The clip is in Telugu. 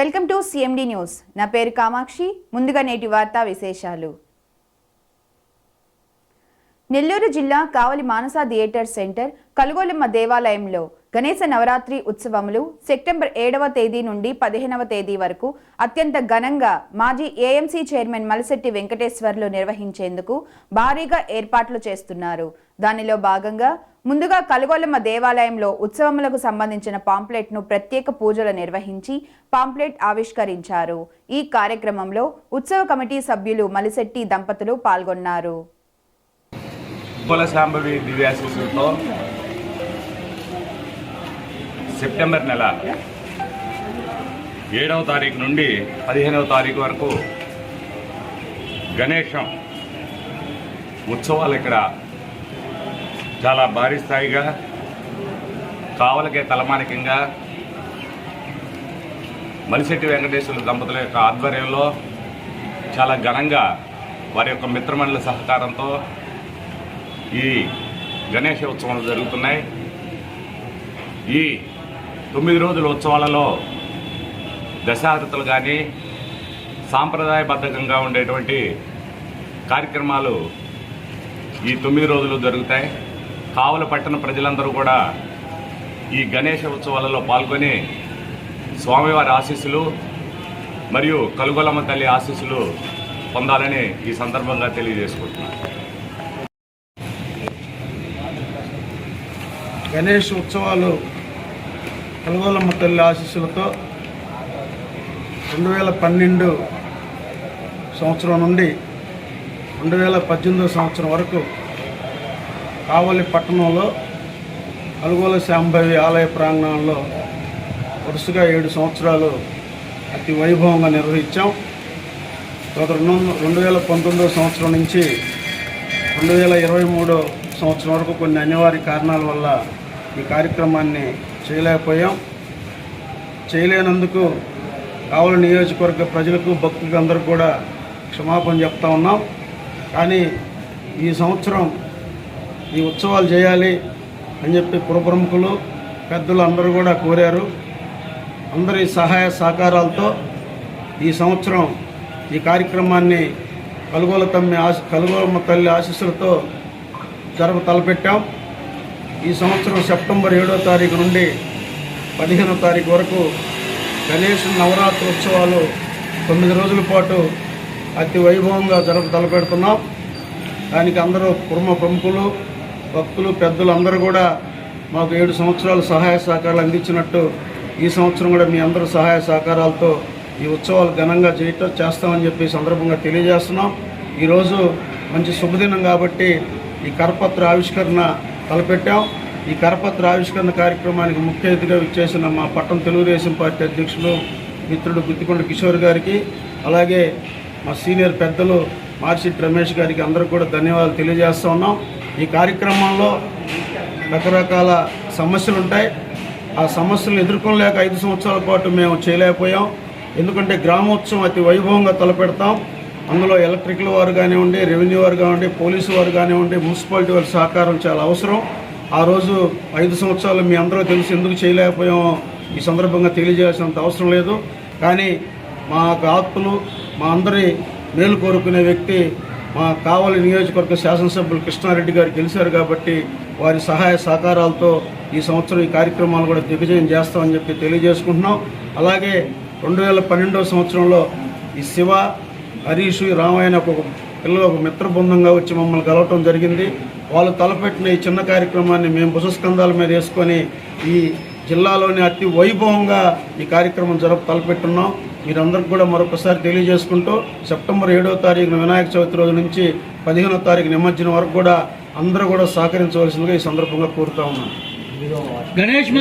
వెల్కమ్ టు సిఎండి న్యూస్ నా పేరు కామాక్షి. ముందుగా నేటి వార్తా విశేషాలు. నెల్లూరు జిల్లా కావలి మానస థియేటర్ సెంటర్ కలుగోలమ్మ దేవాలయంలో గణేశ నవరాత్రి ఉత్సవములు సెప్టెంబర్ ఏడవ తేదీ నుండి పదిహేనవ తేదీ వరకు అత్యంత ఘనంగా మాజీ ఏఎంసీ చైర్మన్ మలశెట్టి వెంకటేశ్వర్లు నిర్వహించేందుకు భారీగా ఏర్పాట్లు చేస్తున్నారు. దానిలో భాగంగా ముందుగా కలగొల్లమ్మ దేవాలయంలో ఉత్సవములకు సంబంధించిన పాంప్లెట్ను ప్రత్యేక పూజలు నిర్వహించి పాంప్లెట్ ఆవిష్కరించారు. ఈ కార్యక్రమంలో ఉత్సవ కమిటీ సభ్యులు మలిశెట్టి దంపతులు పాల్గొన్నారు. సెప్టెంబర్ నెల ఏడవ తారీఖు నుండి పదిహేనవ తారీఖు వరకు గణేశం ఉత్సవాలు ఇక్కడ చాలా భారీ స్థాయిగా కావలకే తలమానికంగా మలిశెట్టి వెంకటేశ్వర దంపతుల యొక్క ఆధ్వర్యంలో చాలా ఘనంగా వారి యొక్క మిత్రమండలి సహకారంతో ఈ గణేష ఉత్సవాలు జరుగుతున్నాయి. ఈ తొమ్మిది రోజుల ఉత్సవాలలో దశాహతలు కానీ సాంప్రదాయబద్ధకంగా ఉండేటువంటి కార్యక్రమాలు ఈ తొమ్మిది రోజులు జరుగుతాయి. కావల పట్టణ ప్రజలందరూ కూడా ఈ గణేష ఉత్సవాలలో పాల్గొని స్వామివారి ఆశీస్సులు మరియు కలుగొలమ్మ తల్లి ఆశీస్సులు పొందాలని ఈ సందర్భంగా తెలియజేసుకుంటున్నాను. గణేష్ ఉత్సవాలు కలుగోలమ్మ తల్లి ఆశీస్సులతో రెండు వేల పన్నెండు సంవత్సరం నుండి రెండు వేల పద్దెనిమిదో సంవత్సరం వరకు కావలి పట్టణంలో అలుగోల శాంభవి ఆలయ ప్రాంగణంలో వరుసగా ఏడు సంవత్సరాలు అతి వైభవంగా నిర్వహించాం. గత రెండు రెండు వేల పంతొమ్మిదో సంవత్సరం నుంచి రెండు వేల ఇరవై మూడో సంవత్సరం వరకు కొన్ని అనివార్య కారణాల వల్ల ఈ కార్యక్రమాన్ని చేయలేకపోయాం. చేయలేనందుకు కావలి నియోజకవర్గ ప్రజలకు భక్తులకు అందరూ కూడా క్షమాపణ చెప్తా ఉన్నాం. కానీ ఈ సంవత్సరం ఈ ఉత్సవాలు చేయాలి అని చెప్పి పురప్రముఖులు పెద్దలు అందరూ కూడా కోరారు. అందరి సహాయ సహకారాలతో ఈ సంవత్సరం ఈ కార్యక్రమాన్ని కలుగోల తమ్మి ఆశ కలుగోలమ్మ తల్లి ఆశీస్సులతో జరప తలపెట్టాం. ఈ సంవత్సరం సెప్టెంబర్ ఏడో తారీఖు నుండి పదిహేనో తారీఖు వరకు గణేష్ నవరాత్రి ఉత్సవాలు తొమ్మిది రోజుల పాటు అతి వైభవంగా జరప తలపెడుతున్నాం. దానికి అందరూ కుటుంబ ప్రముఖులు భక్తులు పెద్దలు అందరూ కూడా మాకు ఏడు సంవత్సరాలు సహాయ సహకారాలు అందించినట్టు ఈ సంవత్సరం కూడా మీ అందరూ సహాయ సహకారాలతో ఈ ఉత్సవాలు ఘనంగా చేయటం చేస్తామని చెప్పి సందర్భంగా తెలియజేస్తున్నాం. ఈరోజు మంచి శుభదినం కాబట్టి ఈ కరపత్ర ఆవిష్కరణ తలపెట్టాం. ఈ కరపత్ర ఆవిష్కరణ కార్యక్రమానికి ముఖ్య అతిథిగా విచ్చేసిన మా పట్టణ తెలుగుదేశం పార్టీ అధ్యక్షులు మిత్రుడు గుత్తికొండ కిషోర్ గారికి అలాగే మా సీనియర్ పెద్దలు మార్సిట్ రమేష్ గారికి అందరూ కూడా ధన్యవాదాలు తెలియజేస్తా ఉన్నాం. ఈ కార్యక్రమంలో రకరకాల సమస్యలు ఉంటాయి ఆ సమస్యలు ఎదుర్కొనలేక ఐదు సంవత్సరాల పాటు మేము చేయలేకపోయాం. ఎందుకంటే గ్రామోత్సవం అతి వైభవంగా తలపెడతాం. అందులో ఎలక్ట్రికల్ వారు కానివ్వండి రెవెన్యూ వారు కానివ్వండి పోలీసు వారు కానివ్వండి మున్సిపాలిటీ వారి సహకారం చాలా అవసరం. ఆ రోజు ఐదు సంవత్సరాలు మీ అందరూ తెలిసి ఎందుకు చేయలేకపోయామో ఈ సందర్భంగా తెలియజేయాల్సినంత అవసరం లేదు. కానీ మా ఆత్మలు మా అందరి మేలు కోరుకునే వ్యక్తి మా కావలి నియోజకవర్గ శాసనసభ్యులు కృష్ణారెడ్డి గారు గెలిచారు కాబట్టి వారి సహాయ సహకారాలతో ఈ సంవత్సరం ఈ కార్యక్రమాలు కూడా దిగ్విజయం చేస్తామని చెప్పి తెలియజేసుకుంటున్నాం. అలాగే రెండు వేల పన్నెండవ సంవత్సరంలో ఈ శివ హరీష్ రామాయణ ఒక పిల్లలు ఒక మిత్ర బృందంగా వచ్చి మమ్మల్ని కలవటం జరిగింది. వాళ్ళు తలపెట్టిన ఈ చిన్న కార్యక్రమాన్ని మేము భుజస్కంధాల మీద వేసుకొని ఈ జిల్లాలోని అతి వైభవంగా ఈ కార్యక్రమం జరుపు తలపెట్టున్నాం. మీరందరికీ కూడా మరొకసారి తెలియజేసుకుంటూ సెప్టెంబర్ ఏడవ తారీఖున వినాయక చవితి రోజు నుంచి పదిహేనో తారీఖు నిమజ్జనం వరకు కూడా అందరూ కూడా సహకరించవలసిందిగా ఈ సందర్భంగా కోరుతా ఉన్నాను. గణేష్